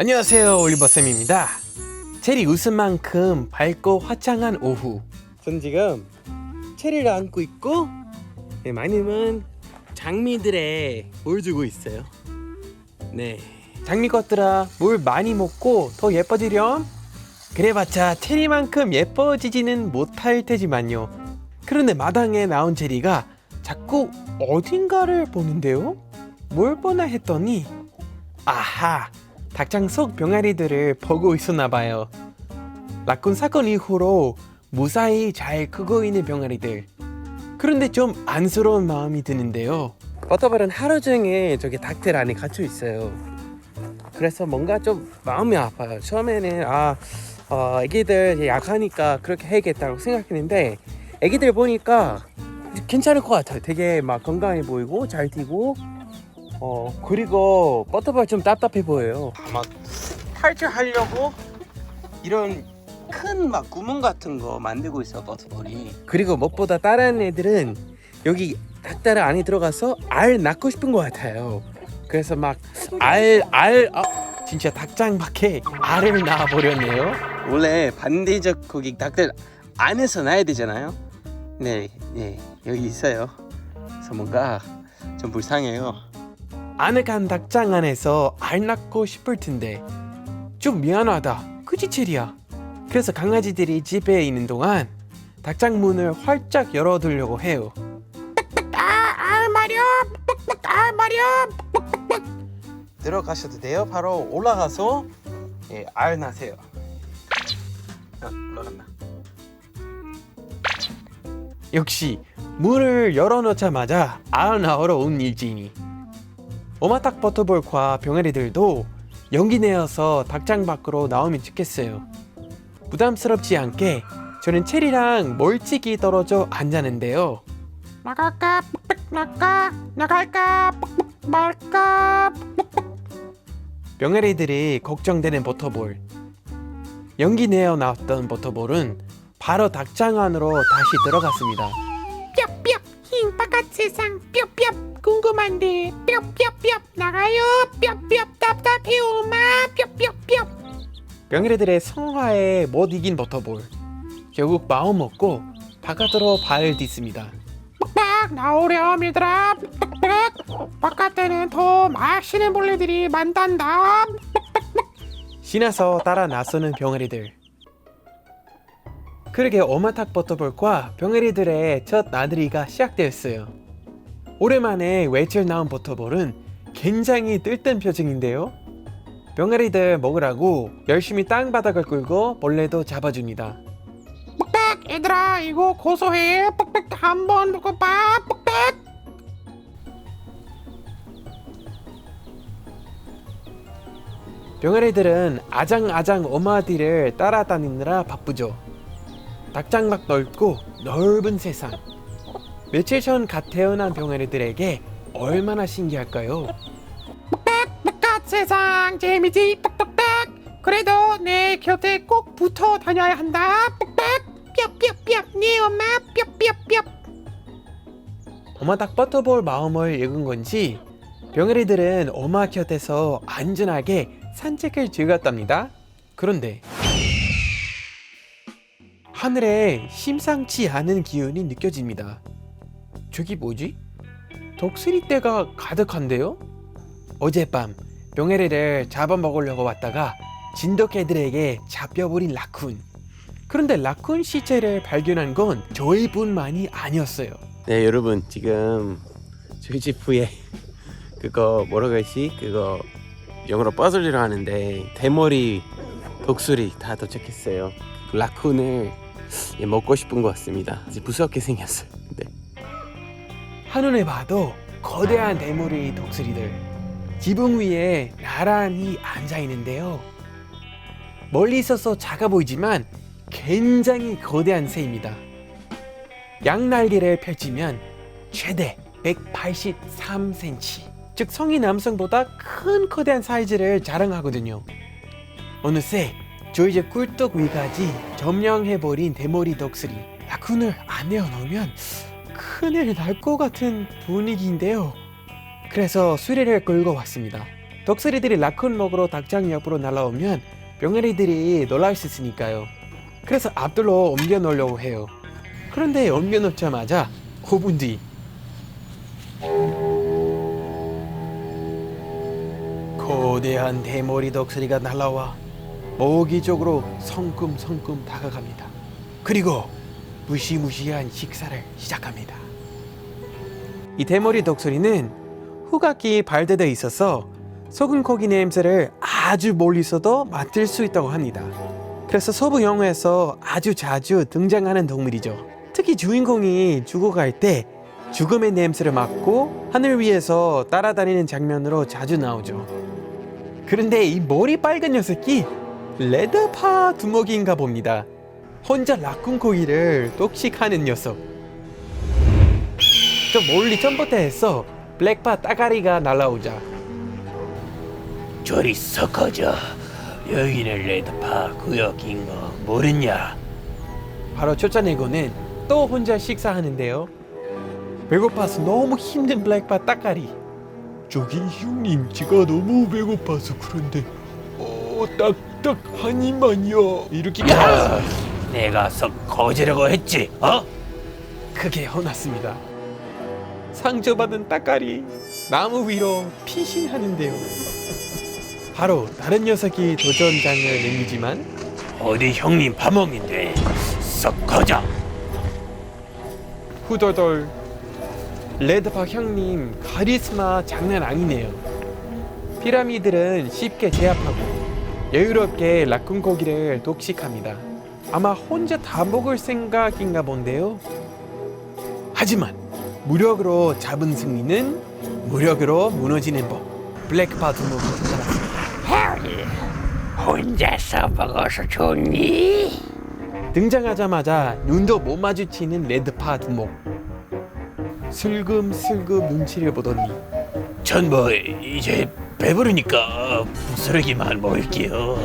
안녕하세요 올리버쌤입니다. 체리 웃은 만큼 밝고 화창한 오후. 전 지금 체리를 안고 있고 네, 마님은 장미들에 물 주고 있어요? 네. 장미 것들아 물 많이 먹고 더 예뻐지렴? 그래봤자 체리만큼 예뻐지지는 못할 테지만요. 그런데 마당에 나온 체리가 자꾸 어딘가를 보는데요? 뭘 보나 했더니 아하 닭장 속 병아리들을 보고 있었나 봐요. 라쿤 사건 이후로 무사히 잘 크고 있는 병아리들. 그런데 좀 안쓰러운 마음이 드는데요. 버터발은 하루 종일 저기 닭들 안에 갇혀 있어요. 그래서 뭔가 좀 마음이 아파요. 처음에는 아, 어, 애기들 약하니까 그렇게 해야겠다고 생각했는데 애기들 보니까 괜찮을 것 같아요. 되게 막 건강해 보이고 잘 뛰고 어 그리고 버터발 좀 답답해 보여요. 막 탈출하려고 이런 큰 막 구멍 같은 거 만들고 있어 버터볼이. 그리고 무엇보다 다른 애들은 여기 닭다리 안에 들어가서 알 낳고 싶은 것 같아요. 그래서 막 알 알 아, 진짜 닭장 밖에 알을 낳아 버렸네요. 원래 반대적 거기 닭들 안에서 낳아야 되잖아요. 네, 네 여기 있어요. 그래서 뭔가 좀 불쌍해요. 아늑한 닭장 안에서 알 낳고 싶을 텐데. 좀 미안하다. 그지 체리야? 그래서 강아지들이 집에 있는 동안 닭장 문을 활짝 열어두려고 해요. 아, 마렴 아, 마렴 들어가셔도 돼요. 바로 올라가서 예, 알 낳으세요. 아, 올라갔나 역시 문을 열어놓자마자 알 낳으러 온 일진이 오마탁 버터볼과 병아리들도 연기 내어서 닭장 밖으로 나오면 좋겠어요. 부담스럽지 않게 저는 체리랑 멀찍이 떨어져 앉았는데요. 나갈까? 나갈까? 나갈까? 말까? 병아리들이 걱정되는 버터볼. 연기 내어 나왔던 버터볼은 바로 닭장 안으로 다시 들어갔습니다. 흰 바깥 세상 뿅뿅 궁금한데 뿅뿅뿅 나가요. 뿅뿅 답답해 오마. 뿅뿅뿅 병아리들의 성화에 못 이긴 버터볼. 결국 마음 먹고 바깥으로 발을 딛습니다. 빡 나오렴 얘들아. 빡 바깥에는 더 맛있는 벌레들이 많단다. 신나서 따라 나서는 병아리들. 그러게 오마탁 버터볼과 병아리들의 첫 나들이가 시작되었어요. 오랜만에 외출 나온 버터볼은 굉장히 들뜬 표정인데요. 병아리들 먹으라고 열심히 땅바닥을 끌고 벌레도 잡아줍니다. 빡 얘들아 이거 고소해 빡빡 한번 먹어봐 빡빡 병아리들은 아장아장 오마디를 따라다니느라 바쁘죠. 닭장막 넓고 넓은 세상. 며칠 전 갓 태어난 병아리들에게 얼마나 신기할까요? 바깥 세상 재미지 빡빡빡 그래도 내 곁에 꼭 붙어 다녀야 한다 빡빡 뿅뿅뿅 네 엄마 뿅뿅뿅 오마닭 버터볼 마음을 읽은 건지 병아리들은 오마 곁에서 안전하게 산책을 즐겼답니다. 그런데 하늘에 심상치 않은 기운이 느껴집니다. 저기 뭐지? 독수리 떼가 가득한데요? 어젯밤 병아리를 잡아먹으려고 왔다가 진돗개들에게 잡혀버린 라쿤. 그런데 라쿤 시체를 발견한 건 저희뿐만이 아니었어요. 네 여러분 지금 저희 집 후에 그거 뭐라고 했지? 그거 영어로 퍼즐이라 하는데 대머리 독수리 다 도착했어요. 라쿤을 예, 먹고 싶은 것 같습니다. 아주 무섭게 생겼어요. 네. 한눈에 봐도 거대한 대머리 독수리들 지붕 위에 나란히 앉아 있는데요. 멀리 있어서 작아 보이지만 굉장히 거대한 새입니다. 양날개를 펼치면 최대 183cm, 즉 성인 남성보다 큰 거대한 사이즈를 자랑하거든요. 어느새 저희 집 꿀떡 위까지 점령해버린 대머리 덕스리 라쿤을 안 내어놓으면 큰일 날 것 같은 분위기인데요. 그래서 수레를 끌고 왔습니다. 독수리들이 라쿤 먹으러 닭장 옆으로 날아오면 병아리들이 놀랄 수 있으니까요. 그래서 앞들로 옮겨 놓으려고 해요. 그런데 옮겨 놓자마자 5분 뒤 거대한 대머리 독수리가 날아와 모기 쪽으로 성큼성큼 다가갑니다. 그리고 무시무시한 식사를 시작합니다. 이 대머리 독수리는 후각이 발달되어 있어서 소금 고기 냄새를 아주 멀리서도 맡을 수 있다고 합니다. 그래서 서부 영화에서 아주 자주 등장하는 동물이죠. 특히 주인공이 죽어갈 때 죽음의 냄새를 맡고 하늘 위에서 따라다니는 장면으로 자주 나오죠. 그런데 이 머리 빨간 녀석이 레드파 두목인가 봅니다. 혼자 라쿤 고기를 독식하는 녀석. 저 멀리 점프대에서 블랙파 따가리가 날아오자 저리 섞어져. 여기는 레드파 구역인 거 모르냐? 바로 쫓아내고는 또 혼자 식사하는데요. 배고파서 너무 힘든 블랙파 따까리. 저기 형님 제가 너무 배고파서 그런데 어 딱 딱 한 입만요 이렇게 야, 내가 썩 거지라고 했지, 어? 크게 혼났습니다. 상처받은 따까리 나무 위로 피신하는데요. 바로 다른 녀석이 도전장을 내미지만 어디 형님 파먹인데 썩 거져. 후덜덜 레드파 형님 카리스마 장난 아니네요. 피라미들은 쉽게 제압하고 여유롭게 라쿤 고기를 독식합니다. 아마 혼자 다 먹을 생각인가 본데요. 하지만 무력으로 잡은 승리는 무력으로 무너지는 법. 블랙파 두목으로 따랐습니다. 혼자서 먹어서 좋니? 등장하자마자 눈도 못 마주치는 레드파 두목. 슬금슬금 눈치를 보더니 전뭐 이제 배부르니까 부스러기만 먹을게요.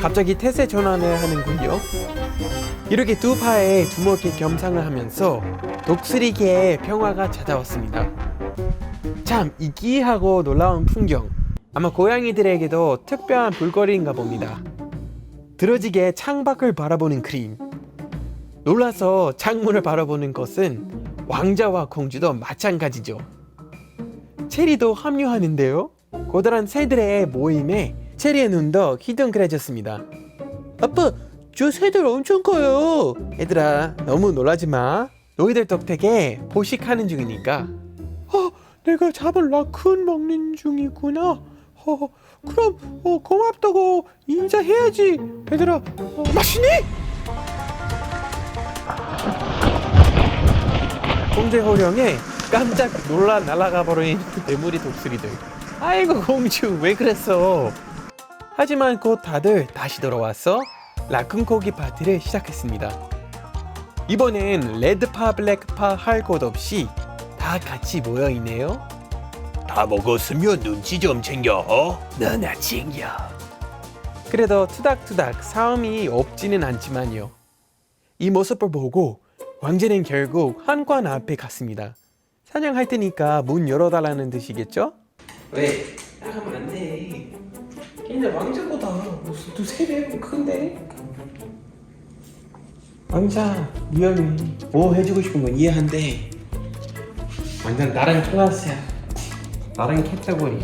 갑자기 태세 전환을 하는군요. 이렇게 두 파의 두목의 겸상을 하면서 독수리계의 평화가 찾아왔습니다. 참 이기하고 놀라운 풍경. 아마 고양이들에게도 특별한 볼거리인가 봅니다. 들어지게 창밖을 바라보는 그림. 놀라서 창문을 바라보는 것은 왕자와 공주도 마찬가지죠. 체리도 합류하는데요. 고단한 새들의 모임에 체리의 눈도 희둥그레졌습니다. 아빠, 저 새들 엄청 커요. 얘들아, 너무 놀라지 마. 너희들 덕택에 포식하는 중이니까. 어, 내가 잡은 라쿤 먹는 중이구나. 어, 그럼 어, 고맙다고 인사해야지. 얘들아, 어, 맛있니? 공제 호령에 깜짝 놀라 날아가 버린 대물이 독수리들. 아이고 공주 왜 그랬어? 하지만 곧 다들 다시 돌아와서 라쿤 고기 파티를 시작했습니다. 이번엔 레드파 블랙파 할 것 없이 다 같이 모여 있네요. 다 먹었으면 눈치 좀 챙겨. 어? 너나 챙겨. 그래도 투닥투닥 싸움이 없지는 않지만요. 이 모습을 보고 왕자는 결국 한관 앞에 갔습니다. 사냥할 테니까 문 열어달라는 뜻이겠죠? 왜? 나가면 안 돼. 걔네 왕자보다 무슨 두세 배 큰데? 왕자 위험해. 뭐 해주고 싶은 건 이해한데 완전 나랑 클라스야. 나랑 캣타고리.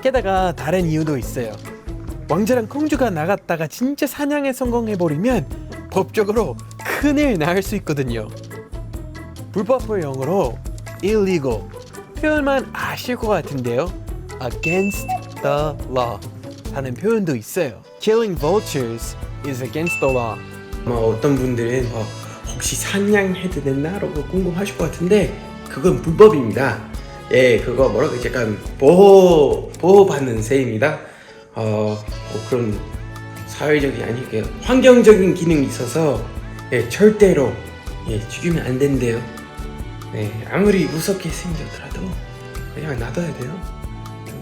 게다가 다른 이유도 있어요. 왕자랑 공주가 나갔다가 진짜 사냥에 성공해버리면 법적으로 큰일 날 수 있거든요. 불법을 영어로 illegal 표현만 아실 것 같은데요. against the law 하는 표현도 있어요. killing vultures is against the law. 뭐 어떤 분들은 뭐 혹시 사냥해도 되나라고 궁금하실 것 같은데 그건 불법입니다. 예, 그거 뭐라고 하지? 약간 보호 보호받는 새입니다. 어, 뭐 그런 사회적인 아니 그 환경적인 기능이 있어서 예, 절대로 예, 죽이면 안 된대요. 네, 아무리 무섭게 생겼더라도 그냥 놔둬야 돼요.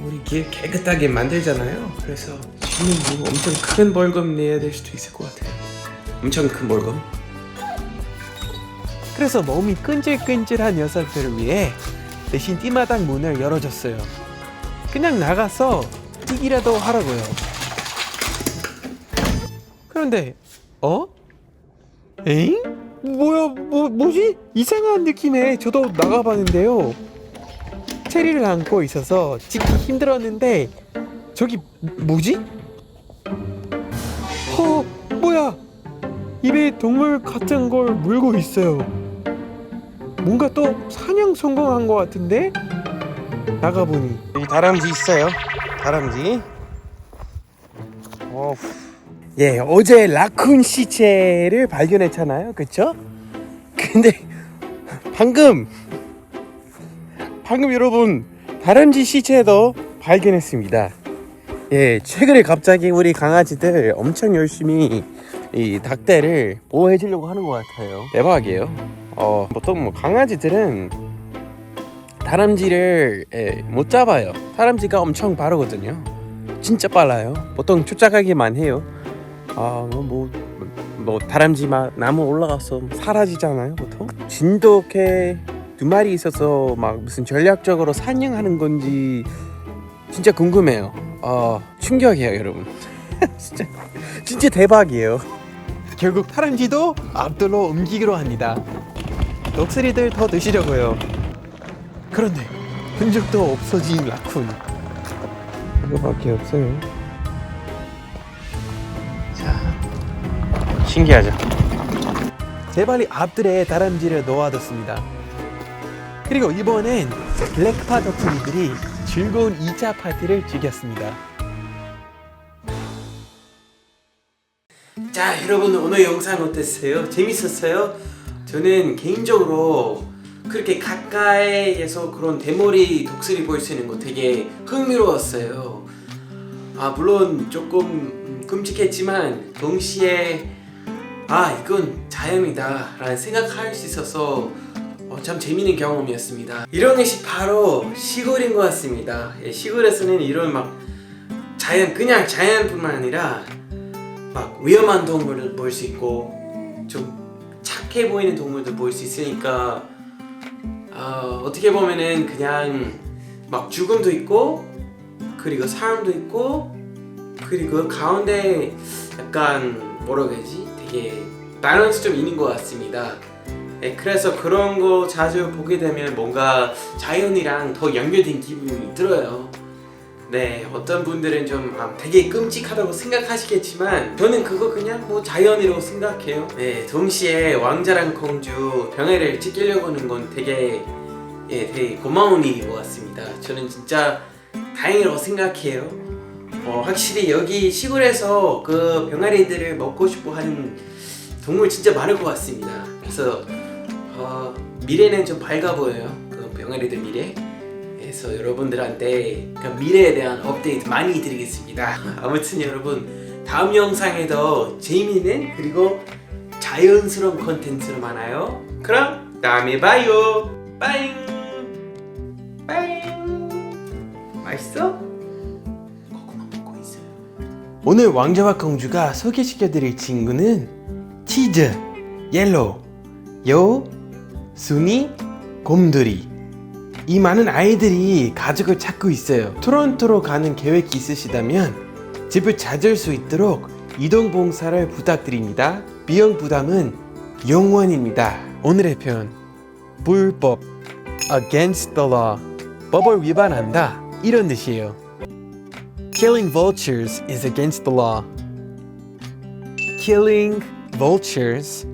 우리 길 깨끗하게 만들잖아요. 그래서 지금 뭐 엄청 큰 벌금 내야 될 수도 있을 것 같아요. 엄청 큰 벌금. 그래서 몸이 끈질끈질한 녀석들을 위해 대신 띠마당 문을 열어줬어요. 그냥 나가서 뛰기라도 하라고요. 그런데 어? 에잉? 뭐야 뭐 뭐지? 이상한 느낌에 저도 나가봤는데요. 체리를 안고 있어서 찍기 힘들었는데 저기 뭐지? 허 뭐야? 입에 동물 같은 걸 물고 있어요. 뭔가 또 사냥 성공한 것 같은데 나가보니 여기 다람쥐 있어요. 다람쥐. 어, 예 어제 라쿤 시체를 발견했잖아요, 그쵸? 근데 방금 방금 여러분 다람쥐 시체도 발견했습니다. 예 최근에 갑자기 우리 강아지들 엄청 열심히 이 닭대를 보호해 주려고 하는 것 같아요. 대박이에요. 어 보통 뭐 강아지들은 다람쥐를 예, 못 잡아요. 다람쥐가 엄청 빠르거든요. 진짜 빨라요. 보통 쫓아가기만 해요. 아뭐 뭐 다람쥐만 나무 올라가서 사라지잖아요. 보통 진돗개 두 마리 있어서 막 무슨 전략적으로 사냥하는 건지 진짜 궁금해요. 어 충격이에요, 여러분. 진짜 진짜 대박이에요. 결국 다람쥐도 앞돌로 옮기기로 합니다. 독수리들 더 드시려고요. 그런데 흔적도 없어진 라쿤. 이거밖에 없어요. 신기하죠. 제발이 앞들에 다람쥐를 놓아뒀습니다. 그리고 이번엔 블랙파 독수리들이 즐거운 2차 파티를 즐겼습니다. 자 여러분 오늘 영상 어땠어요? 재밌었어요? 저는 개인적으로 그렇게 가까이에서 그런 대머리 독수리 볼 수 있는 거 되게 흥미로웠어요 아 물론 조금 음, 끔찍했지만 동시에 아 이건 자연이다 라는 생각할 수 있어서 어, 참 재밌는 경험이었습니다. 이런 것이 바로 시골인 것 같습니다. 예, 시골에서는 이런 막 자연 그냥 자연뿐만 아니라 막 위험한 동물을 볼 수 있고 좀 착해 보이는 동물도 볼 수 있으니까 어, 어떻게 보면은 그냥 막 죽음도 있고 그리고 사람도 있고 그리고 가운데 약간 뭐라고 해야지 되게 밸런스 좀 있는 것 같습니다. 네, 그래서 그런 거 자주 보게 되면 뭔가 자연이랑 더 연결된 기분이 들어요. 네, 어떤 분들은 좀 아, 되게 끔찍하다고 생각하시겠지만 저는 그거 그냥 뭐 자연이라고 생각해요. 네, 동시에 왕자랑 공주 병아리를 찍으려고 하는 건 되게 예, 되게 고마운 일인 것 같습니다. 저는 진짜 다행이라고 생각해요. 어, 확실히 여기 시골에서 그 병아리들을 먹고 싶어 하는 동물 진짜 많을 것 같습니다. 그래서 어, 미래는 좀 밝아 보여요. 그 병아리들 미래. 그래서 여러분들한테 그 미래에 대한 업데이트 많이 드리겠습니다. 아무튼 여러분 다음 영상에도 재미있는 그리고 자연스러운 컨텐츠로 만나요. 그럼 다음에 봐요. 빠잉 빠잉 맛있어? 오늘 왕자와 공주가 소개시켜드릴 친구는 치즈, 옐로우, 요, 순이, 곰돌이 이 많은 아이들이 가족을 찾고 있어요. 토론토로 가는 계획이 있으시다면 집을 찾을 수 있도록 이동 봉사를 부탁드립니다. 비용 부담은 0원입니다. 오늘의 표현 불법 against the law 법을 위반한다 이런 뜻이에요. Killing vultures is against the law. Killing vultures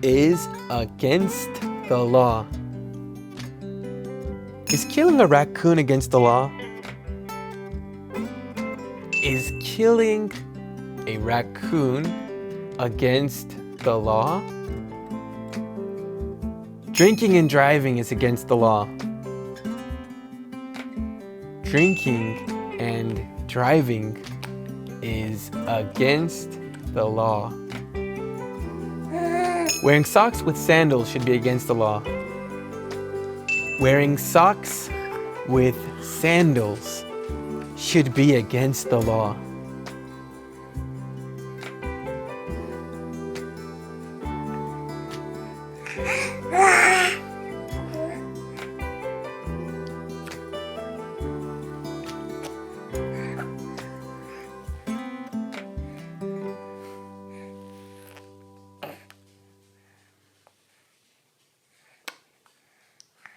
is against the law. Is killing a raccoon against the law? Is killing a raccoon against the law? Drinking and driving is against the law. Drinking and driving is against the law. Wearing socks with sandals should be against the law. Wearing socks with sandals should be against the law.